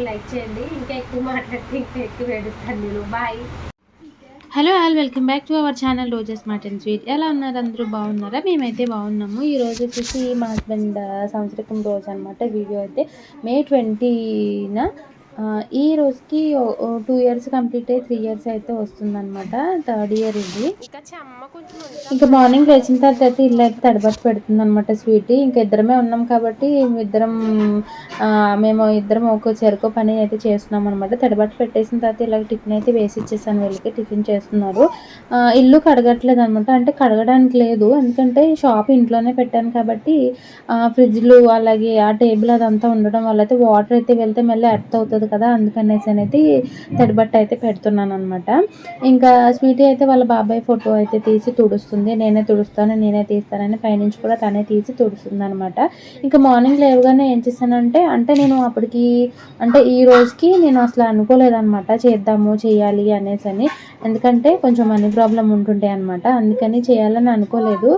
ఒక లైక్ చేయండి. ఇంకా ఎక్కువ మాట్లాడితే ఇంకా ఎక్కువ ఏడుస్తాను నేను. Bye hello all welcome back to our channel roses smart and sweet ఎలా ఉన్నారు? అందరూ బాగున్నారా? మేమైతే బాగున్నాము. ఈ రోజు వచ్చేసి మా హస్బెండ్ సంవత్సరకం రోజు అనమాట వీడియో అయితే మే ట్వంటీన ఈ రోజుకి టూ ఇయర్స్ కంప్లీట్ అయ్యి త్రీ ఇయర్స్ అయితే వస్తుందన్నమాట థర్డ్ ఇయర్ ఇది. ఇంకా మార్నింగ్ లేచిన తర్వాత అయితే ఇల్లు అయితే తడబట్టు పెడుతుంది అనమాట స్వీట్ ఇంకా ఇద్దరమే ఉన్నాం కాబట్టి ఇద్దరం మేము ఇద్దరం ఒక చెరుకు పని అయితే చేస్తున్నాం అనమాట తడబట్టు పెట్టేసిన తర్వాత ఇలా టిఫిన్ అయితే వేసి ఇచ్చేసాను వీళ్ళకి టిఫిన్ చేస్తున్నారు. ఇల్లు కడగట్లేదు అనమాట అంటే కడగడానికి లేదు. ఎందుకంటే షాప్ ఇంట్లోనే పెట్టాను కాబట్టి ఫ్రిడ్జ్లు అలాగే ఆ టేబుల్ అదంతా ఉండడం వల్ల అయితే వాటర్ అయితే వెళ్తే మళ్ళీ ఎర్త్ అవుతుంది కదా అందుకనేసి అనేది తడిబట్ట అయితే పెడుతున్నాను అనమాట ఇంకా స్వీటీ అయితే వాళ్ళ బాబాయ్ ఫోటో అయితే తీసి తుడుస్తుంది. నేనే తుడుస్తాను నేనే తీస్తానని పైనుంచి కూడా తనే తీసి తుడుస్తుంది అనమాట ఇంకా మార్నింగ్ లేవగానే ఏం చేశానంటే అంటే నేను అప్పటికి అంటే ఈ రోజుకి నేను అసలు అనుకోలేదన్నమాట. చేద్దాము చేయాలి అనేసి అని. ఎందుకంటే కొంచెం మనీ ప్రాబ్లం ఉంటుండే అనమాట అందుకని చేయాలని అనుకోలేదు.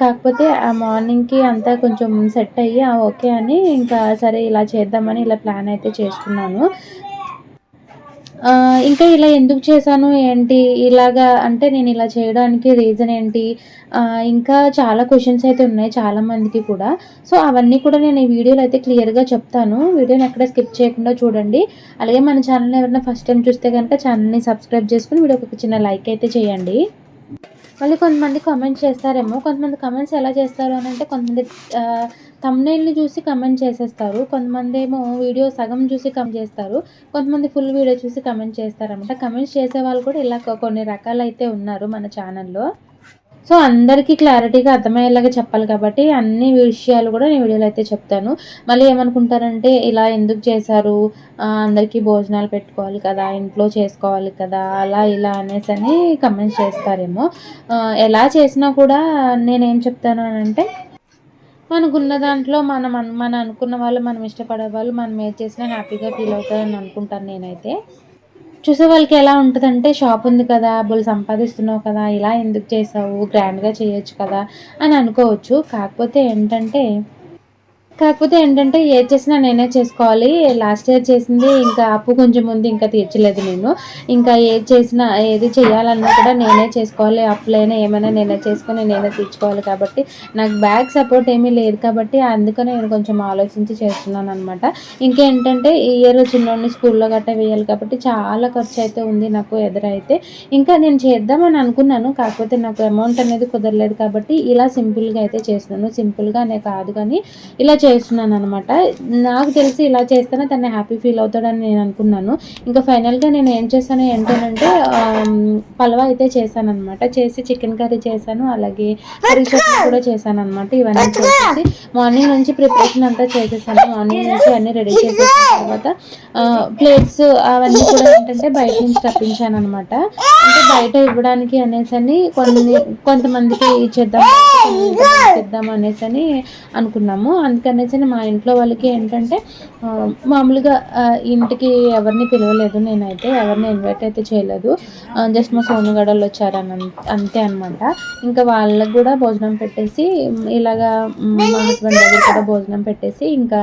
కాకపోతే ఆ మార్నింగ్కి అంతా కొంచెం సెట్ అయ్యి ఆ, ఓకే అని ఇంకా సరే ఇలా చేద్దామని ఇలా ప్లాన్ అయితే చేసుకున్నాను ఆ, ఇంకా ఇలా ఎందుకు చేశాను? ఏంటి? ఇలాగా అంటే నేను ఇలా చేయడానికి రీజన్ ఏంటి? ఇంకా చాలా క్వశ్చన్స్ అయితే ఉన్నాయి చాలా మందికి కూడా. సో అవన్నీ కూడా నేను ఈ వీడియోలో అయితే క్లియర్గా చెప్తాను. వీడియోని ఎక్కడ స్కిప్ చేయకుండా చూడండి. అలాగే మన ఛానల్ ఎవరైనా ఫస్ట్ టైం చూస్తే కనుక ఛానల్ని సబ్స్క్రైబ్ చేసుకుని వీడియోకి ఒక చిన్న లైక్ అయితే చేయండి. మళ్ళీ కొంతమంది కామెంట్స్ చేస్తారేమో. కొంతమంది కామెంట్స్ ఎలా చేస్తారు అని అంటే కొంతమంది తమ్నైల్ని చూసి కమెంట్ చేసేస్తారు. కొంతమంది ఏమో వీడియో సగం చూసి కమెంట్ చేస్తారు. కొంతమంది ఫుల్ వీడియో చూసి కమెంట్ చేస్తారన్నమాట. కమెంట్స్ చేసే వాళ్ళు కూడా ఇలా కొన్ని రకాలు అయితే ఉన్నారు మన ఛానల్లో సో అందరికీ క్లారిటీగా అర్థమయ్యేలాగా చెప్పాలి కాబట్టి అన్ని విషయాలు కూడా నేను వీడియోలో అయితే చెప్తాను. మళ్ళీ ఏమనుకుంటారంటే ఇలా ఎందుకు చేశారు? అందరికీ భోజనాలు పెట్టుకోవాలి కదా ఇంట్లో చేసుకోవాలి కదా అలా ఇలా అనేసి అని కమెంట్స్ చేస్తారేమో. ఎలా చేసినా కూడా నేనేం చెప్తాను అంటే మనకున్న దాంట్లో మనం అన్- అనుకున్న వాళ్ళు మనం ఇష్టపడే వాళ్ళు మనం ఏది చేసినా హ్యాపీగా ఫీల్ అవుతారని అనుకుంటాను నేనైతే. చూసే వాళ్ళకి ఎలా ఉంటుందంటే షాప్ ఉంది కదా బుల్ సంపాదిస్తున్నావు కదా ఇలా ఎందుకు చేసావు? గ్రాండ్గా చేయొచ్చు కదా అని అనుకోవచ్చు. కాకపోతే ఏంటంటే కాకపోతే ఏంటంటే ఏది చేసినా నేనే చేసుకోవాలి. లాస్ట్ ఇయర్ చేసింది ఇంకా అప్పు కొంచెం ఉంది ఇంకా తీర్చలేదు నేను. ఇంకా ఏది చేసినా ఏది చేయాలన్నా కూడా నేనే చేసుకోవాలి. అప్పులైనా ఏమైనా నేనే చేసుకొని నేనే తీర్చుకోవాలి కాబట్టి నాకు బ్యాక్ సపోర్ట్ ఏమీ లేదు కాబట్టి అందుకనే నేను కొంచెం ఆలోచించి చేస్తున్నాను అనమాట ఇంకేంటంటే ఈ ఇయర్ చిన్నోడిని స్కూల్లో గట్టా వేయాలి కాబట్టి చాలా ఖర్చు అయితే ఉంది నాకు ఎదురైతే. ఇంకా నేను చేద్దామని అనుకున్నాను కాకపోతే నాకు అమౌంట్ అనేది కుదరలేదు కాబట్టి ఇలా సింపుల్గా అయితే చేస్తున్నాను. సింపుల్గా అనే కాదు కానీ ఇలా చేస్తున్నాను అనమాట నాకు తెలిసి ఇలా చేస్తేనే తను హ్యాపీ ఫీల్ అవుతాడని నేను అనుకున్నాను. ఇంకా ఫైనల్గా నేను ఏం చేశాను ఏంటంటే పలావ్ అయితే చేశాను అనమాట చేసి చికెన్ కర్రీ చేశాను అలాగే కర్రీ చట్నీ కూడా చేశాను అనమాట ఇవన్నీ చేసేసి మార్నింగ్ నుంచి ప్రిపరేషన్ అంతా చేసేసాను. మార్నింగ్ నుంచి అన్నీ రెడీ చేసేసిన తర్వాత ప్లేట్స్ అవన్నీ కూడా ఏంటంటే బయట నుంచి తప్పించాను అనమాట బయట ఇవ్వడానికి అనేసి అని కొన్ని కొంతమందికి ఇచ్చేద్దాం కొంతమందికి ఇద్దాం అనేసి అని అనుకున్నాము. అందుకనేసి మా ఇంట్లో వాళ్ళకి ఏంటంటే మామూలుగా ఇంటికి ఎవరిని పిలవలేదు నేనైతే ఎవరిని ఇన్వైట్ అయితే చేయలేదు. జస్ట్ మా సోనుగడలు వచ్చారని అన్- అంతే అనమాట ఇంకా వాళ్ళకి కూడా భోజనం పెట్టేసి ఇలాగా మా హస్బెండ్ దగ్గర కూడా భోజనం పెట్టేసి ఇంకా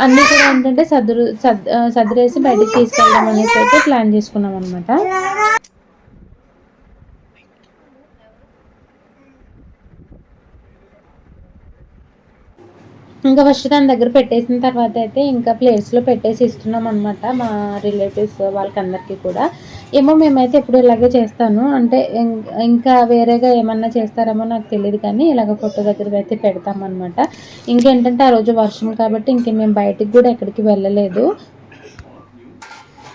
అన్నీ కూడా ఏంటంటే సదురు సద్ ఆ, సదిరేసి బయటికి తీసుకెళ్దాం అనేసి అయితే ప్లాన్ చేసుకున్నాం అనమాట ఇంకా ఫస్ట్ దాని దగ్గర పెట్టేసిన తర్వాత అయితే ఇంకా ప్లేట్స్లో పెట్టేసి ఇస్తున్నాం అనమాట మా రిలేటివ్స్ వాళ్ళకి అందరికీ కూడా. ఏమో మేమైతే ఎప్పుడు ఇలాగే చేస్తాను. అంటే ఇం- ఇంకా వేరేగా ఏమన్నా చేస్తారేమో నాకు తెలియదు కానీ ఇలాగ ఫోటో దగ్గర అయితే పెడతామన్నమాట. ఇంకేంటంటే ఆ రోజు వర్షం కాబట్టి ఇంక మేము బయటికి కూడా ఎక్కడికి వెళ్ళలేదు.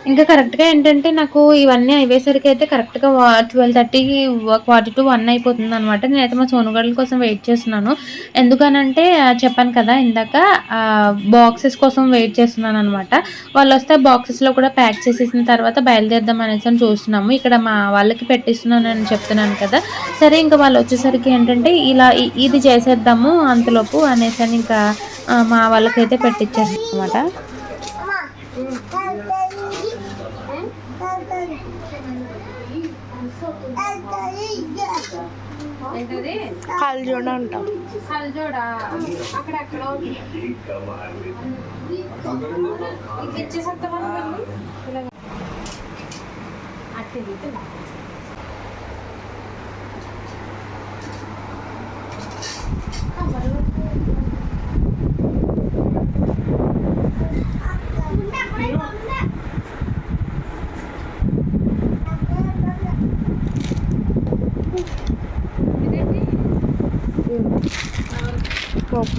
ఇంకా కరెక్ట్గా ఏంటంటే నాకు ఇవన్నీ అయ్యేసరికి అయితే కరెక్ట్గా twelve thirty quarter to one అయిపోతుంది అనమాట నేనైతే మా సోనుగడల కోసం వెయిట్ చేస్తున్నాను. ఎందుకనంటే చెప్పాను కదా ఇందాక బాక్సెస్ కోసం వెయిట్ చేస్తున్నాను అనమాట వాళ్ళు వస్తే బాక్సెస్లో కూడా ప్యాక్ చేసేసిన తర్వాత బయలుదేరదాం అనేసి అని చూస్తున్నాము. ఇక్కడ మా వాళ్ళకి పెట్టిస్తున్నాను అని చెప్తున్నాను కదా. సరే ఇంకా వాళ్ళు వచ్చేసరికి ఏంటంటే ఇలా ఇది చేసేద్దాము అంతలోపు అనేసి అని ఇంకా మా వాళ్ళకైతే పెట్టించేస్తాం అనమాట కలజోడ అంటాం. కలజోడా? అక్కడ ఎక్కడ ఇచ్చేసేస్తామా అట్టే ఇట్లా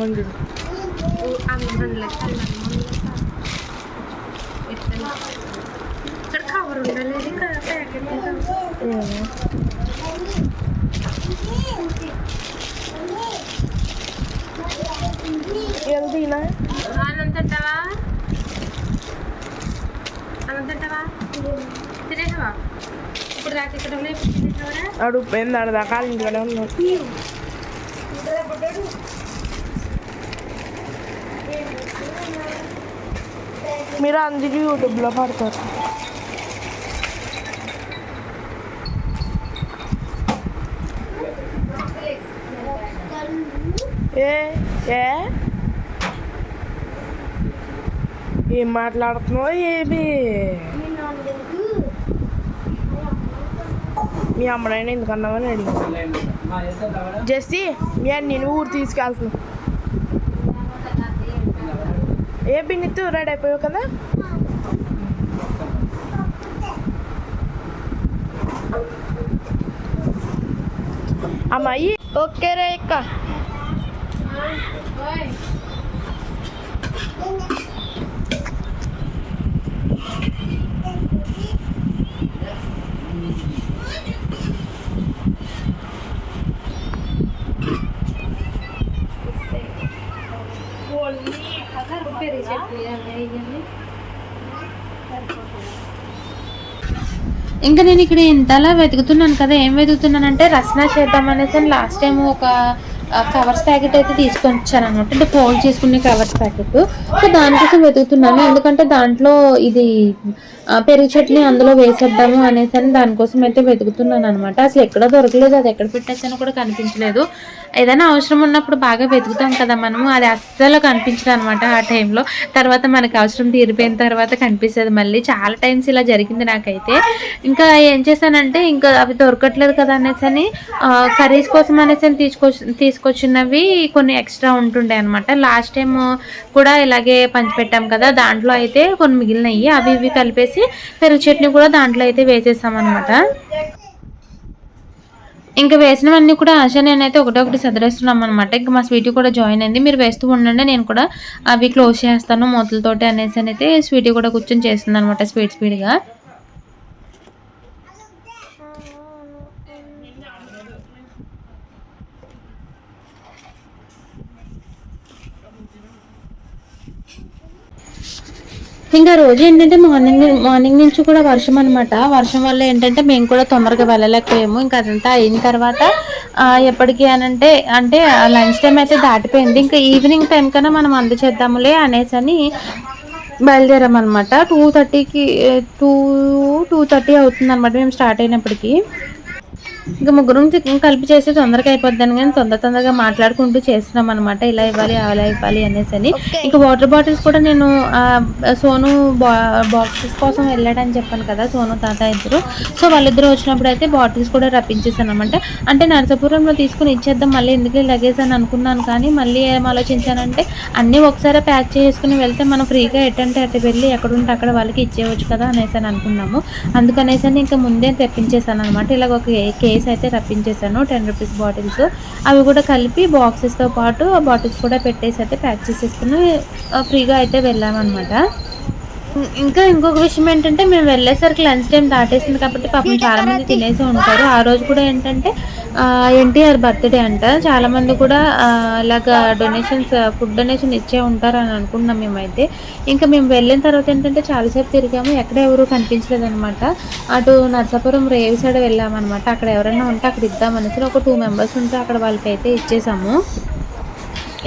పోపండు ఇక్కడ కవర్ ఉండలేదు ఇక్కడ ప్యాకెట్ వెళ్తీనా అన్నం తింటావా అన్నం తింటావా తినేసావా ఇప్పుడు దాకా ఇక్కడ ఉన్నాయి ఇప్పుడు తినేసావరా అడుగు పోయింది ఆడదాకా ఇంటికాడే ఉన్నాడు మీరు అందుకే యూట్యూబ్లో పడతారు ఏ ఏ ఏం మాట్లాడుతున్నావు ఏమి మీ అమ్మనైనా ఎందుకన్నావని అడిగి జెస్సీ మీ నేను ఊరు తీసుకెళ్తున్నాను ఏ బిన్నిత్తు రెడీ అయిపోయావు కదా అమ్మాయి ఓకే రే ఇక్క పెరుగు చట్నీ అన్నీ ఇవన్నీ ఇంకా నేను ఇక్కడ ఇంతలా వెతుకుతున్నాను కదా ఏం వెతుకుతున్నానంటే రసన చేద్దాం అనేసి లాస్ట్ టైం ఒక కవర్స్ ప్యాకెట్ అయితే తీసుకొని వచ్చాను అనమాట అంటే ఫోల్డ్ చేసుకునే కవర్స్ ప్యాకెట్ సో దానికోసం వెతుకుతున్నాను. ఎందుకంటే దాంట్లో ఇది పెరుగు చట్నీ అందులో వేసేద్దాము అనేసి అని దానికోసం అయితే వెతుకుతున్నాను అనమాట అసలు ఎక్కడ దొరకలేదు అది ఎక్కడ పెట్టేసానో కూడా కనిపించలేదు. ఏదైనా అవసరం ఉన్నప్పుడు బాగా వెతుకుతాం కదా మనము. అది అస్సలు కనిపించదు అనమాట ఆ టైంలో తర్వాత మనకి అవసరం తీరిపోయిన తర్వాత కనిపిస్తుంది. మళ్ళీ చాలా టైమ్స్ ఇలా జరిగింది నాకైతే. ఇంకా ఏం చేశానంటే ఇంకా అవి దొరకట్లేదు కదా అనేసి అని కర్రీస్ కోసం అనేసి అని తీసుకొచ్చి తీసుకొచ్చినవి కొన్ని ఎక్స్ట్రా ఉంటుండే అనమాట లాస్ట్ టైం కూడా ఇలాగే పంచిపెట్టాం కదా. దాంట్లో అయితే కొన్ని మిగిలినవి అవి ఇవి కలిపేసి పెరుగు చట్నీ కూడా దాంట్లో అయితే వేసేసాం అనమాట ఇంకా వేసినవన్నీ కూడా ఆశ నేనైతే ఒకటొకటి సదరేస్తున్నాం అనమాట ఇంకా మా స్వీటీ కూడా జాయిన్ అయింది. మీరు వేస్తూ ఉండండి నేను కూడా అవి క్లోజ్ చేస్తాను మూతలతోటి అనేసి అయితే స్వీటీ కూడా కూర్చొని చేస్తుంది అనమాట స్పీడ్ స్పీడ్గా. ఇంకా రోజు ఏంటంటే మార్నింగ్ మార్నింగ్ నుంచి కూడా వర్షం అనమాట వర్షం వల్ల ఏంటంటే మేము కూడా తొందరగా వెళ్ళలేకపోయాము. ఇంకా అదంతా అయిన తర్వాత ఎప్పటికీ అనంటే అని అంటే అంటే లంచ్ టైం అయితే దాటిపోయింది. ఇంకా ఈవినింగ్ టైం కన్నా మనం అందచేద్దాములే అనేసి అని బయలుదేరామన్నమాట టూ థర్టీకి టూ టూ థర్టీ అవుతుంది అనమాట మేము స్టార్ట్ అయినప్పటికీ. ఇంకా ముగ్గురం కలిపి చేసి తొందరగా అయిపోద్దాను కానీ తొందర తొందరగా మాట్లాడుకుంటూ చేస్తున్నాం అనమాట ఇలా ఇవ్వాలి అలా ఇవ్వాలి అనేసి అని. ఇంకా వాటర్ బాటిల్స్ కూడా నేను సోను బా బాక్సెస్ కోసం వెళ్ళాడని చెప్పాను కదా సోను తాత ఇద్దరు. సో వాళ్ళిద్దరు వచ్చినప్పుడు అయితే బాటిల్స్ కూడా రప్పించేసాను అనమాట అంటే నరసాపురంలో తీసుకుని ఇచ్చేద్దాం మళ్ళీ ఎందుకు లగేజ్ అని అనుకున్నాను కానీ మళ్ళీ ఏం ఆలోచించానంటే అన్నీ ఒకసారి ప్యాక్ చేసుకుని వెళ్తే మనం ఫ్రీగా ఎట్టంటే అటు వెళ్ళి ఎక్కడ ఉంటే అక్కడ వాళ్ళకి ఇచ్చేయవచ్చు కదా అనేసి అని అనుకున్నాము. అందుకనేసి అని ఇంకా ముందే తెప్పించేసాను అనమాట ఇలాగ ఒక కేస్ అయితే రప్పించేసాను. టెన్ రూపీస్ బాటిల్స్ అవి కూడా కలిపి బాక్సెస్తో పాటు ఆ బాటిల్స్ కూడా పెట్టేసి అయితే ప్యాక్ చేసేసుకుని ఫ్రీగా అయితే వెళ్ళామన్నమాట. ఇంకా ఇంకొక విషయం ఏంటంటే మేము వెళ్ళేసరికి లంచ్ టైం దాటేసింది కాబట్టి పాపం చాలా మంది తినేసి ఉంటారు. ఆ రోజు కూడా ఏంటంటే ఎన్టీఆర్ బర్త్డే అంట. చాలా మంది కూడా ఇలాగ డొనేషన్స్ ఫుడ్ డొనేషన్ ఇచ్చే ఉంటారు అని అనుకున్నాం మేమైతే. ఇంకా మేము వెళ్ళిన తర్వాత ఏంటంటే చాలాసేపు తిరిగాము. ఎక్కడ ఎవరు కనిపించలేదు అనమాట అటు నర్సాపురం రేవ్ సైడ్ వెళ్ళామన్నమాట. అక్కడ ఎవరైనా ఉంటే అక్కడ ఇద్దామనేసి ఒక టూ మెంబర్స్ ఉంటే అక్కడ వాళ్ళకైతే ఇచ్చేసాము.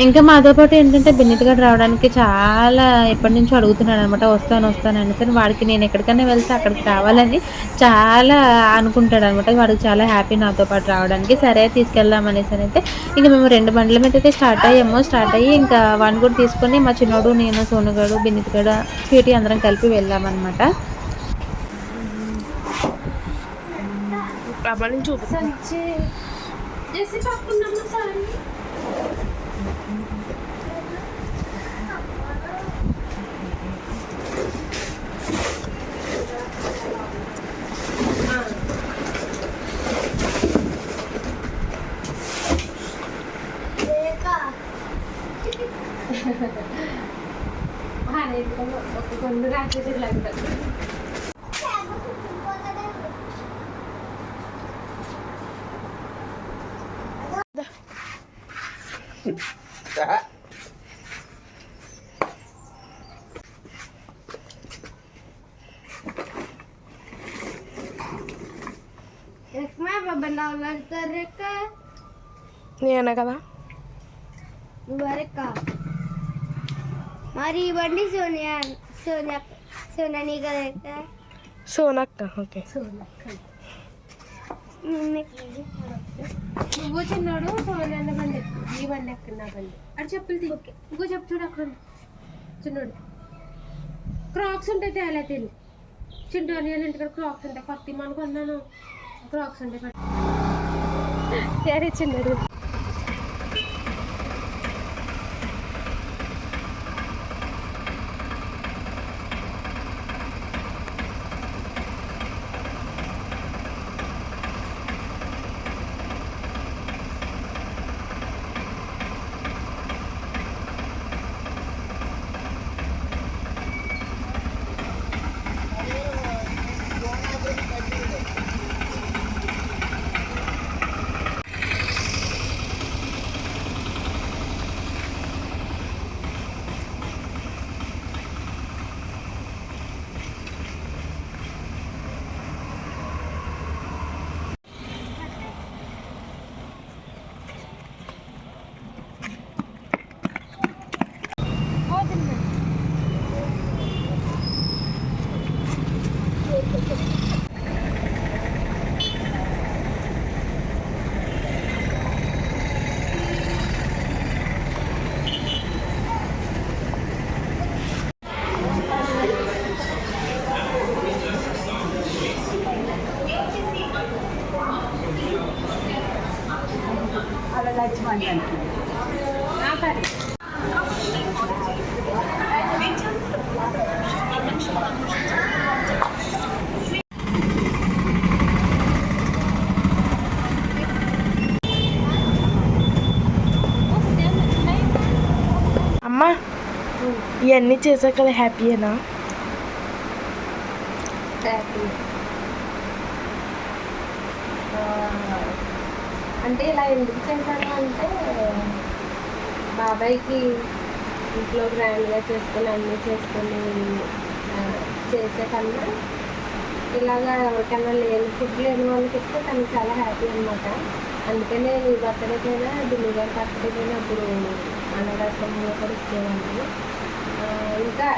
ఇంకా మాతో పాటు ఏంటంటే బిన్నిట్ గడు రావడానికి చాలా ఎప్పటి నుంచో అడుగుతున్నాడు అనమాట వస్తాను వస్తాను అనేసి వాడికి నేను ఎక్కడికైనా వెళ్తే అక్కడికి రావాలని చాలా అనుకుంటాడు అనమాట వాడికి చాలా హ్యాపీ నాతో పాటు రావడానికి. సరే తీసుకెళ్దాం అనేసి అయితే ఇంకా మేము రెండు బండ్ల మీద అయితే స్టార్ట్ అయ్యాము. స్టార్ట్ అయ్యి ఇంకా వాడిని కూడా తీసుకొని మా చిన్నోడు నేను సోనుగాడు బిన్నిట్ గడు స్వీటీ అందరం కలిపి వెళ్ళామన్నమాట అమ్మని చూపు సంచి జెస్సీ పట్టుకున్నాము సారీ ఒక కొన్ని రాత్రి లాగుతారు నేనే కదా మరి బండి సోనియా సోనియా సోనియా నీ కదా? సోనక్క ఓకే. నువ్వు చిన్నాడు సోనన్న బండి. ఈ బండి ఎక్కడ నా బండి. అది చెప్పులు తీ. ఇంకో చెప్పు చూడు అక్కడ. చిన్నోడు. క్రాక్స్ ఉంటాయి తేలా తిని. చింటోని వాళ్ళ ఇంటికాడ క్రాక్స్ ఉంటాయి కొత్త మన కొన్నాను. క్రాక్స్ ఉంటాయి. సరే చిన్నాడు. ఇవన్నీ చేసాక కదా హ్యాపీయేనా? అంటే ఇలా ఎందుకు చేశాను అంటే బాబాయ్కి ఇంట్లో గ్రాండ్గా చేసుకొని అన్నీ చేసుకొని చేసే కన్నా ఇలాగా ఎవరికైనా లేని ఫుడ్ లేని వాళ్ళకి ఇస్తే తను చాలా హ్యాపీ అనమాట అందుకనే ఈ బర్త్డేకైనా ఢిల్లీ గారి బర్త్డేకైనా అప్పుడు అన్నదాశ్రమంలో కూడా ఇచ్చేవాళ్ళు ఇంకా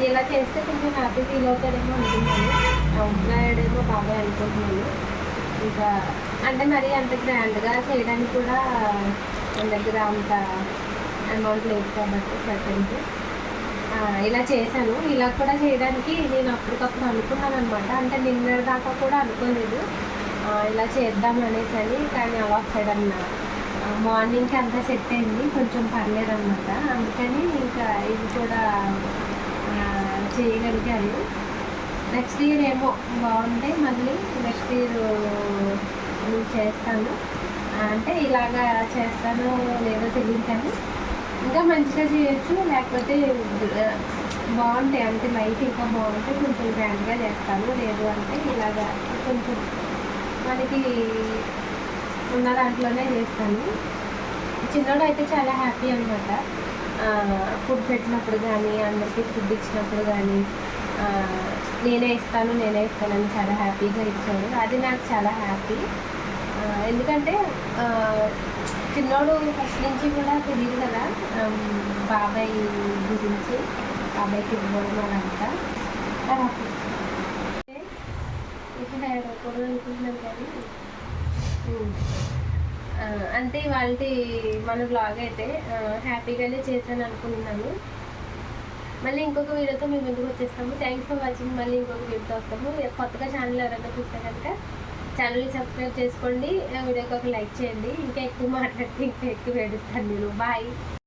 ఇలా చేస్తే కొంచెం హ్యాపీ ఫీల్ అవుతాడేమో అనుకుంటున్నాను అవుతాడేమో బాబాయ్ అనుకుంటున్నాను ఇంకా అంటే మరి అంత గ్రాండ్గా చేయడానికి కూడా మన దగ్గర అంత అమౌంట్ లేదు కాబట్టి ప్రజెంట్ ఇలా చేశాను ఇలా కూడా చేయడానికి నేను అప్పటికప్పుడు అనుకున్నాను అనమాట అంటే నిన్న దాకా కూడా అనుకోలేదు ఇలా చేద్దాం అనేసి అని కానీ అలా సడన్ మార్నింగ్కి అంతా సెట్ అయింది. కొంచెం పర్లేదు అనమాట అందుకని ఇంకా ఇది కూడా చేయగలిగాను నెక్స్ట్ ఇయర్ ఏమో బాగుంటే మళ్ళీ నెక్స్ట్ ఇయర్ చేస్తాను. అంటే ఇలాగా చేస్తానో లేదో తెలియదు కానీ ఇంకా మంచిగా చేయొచ్చు. లేకపోతే బాగుంటాయి. అంటే లైఫ్ ఇంకా బాగుంటే కొంచెం గ్రాండ్గా చేస్తాను. లేదు అంటే ఇలాగా కొంచెం మనకి ఉన్న దాంట్లోనే చేస్తాను. చిన్నోడు అయితే చాలా హ్యాపీ అనమాట ఫుడ్ పెట్టినప్పుడు కానీ అందరికీ ఫుడ్ ఇచ్చినప్పుడు కానీ నేనే ఇస్తాను నేనే ఇస్తానని చాలా హ్యాపీగా ఇచ్చాడు అది నాకు చాలా హ్యాపీ. ఎందుకంటే చిన్నోడు ఫస్ట్ నుంచి కూడా తెలియదు కదా బాబాయ్ గురించి. బాబాయ్కి ఇవ్వడం అదంతా ఇప్పుడు అనుకుంటున్నాను కానీ అంటే ఆ, అంతే వాళ్ళ మన బ్లాగ్ అయితే హ్యాపీగానే చేశాను అనుకుంటున్నాను. మళ్ళీ ఇంకొక వీడియోతో మేము ఎందుకు వచ్చేస్తాము. థ్యాంక్స్ ఫర్ వాచింగ్ మళ్ళీ ఇంకొక వీడియోతో వస్తాము. కొత్తగా ఛానల్ ఎవరైనా చూస్తే కనుక ఛానల్ని సబ్స్క్రైబ్ చేసుకోండి. ఆ వీడియోకి ఒక లైక్ చేయండి. ఇంకా ఎక్కువ మాట్లాడితే ఇంకా ఎక్కువ ఏడుస్తాను నేను. బాయ్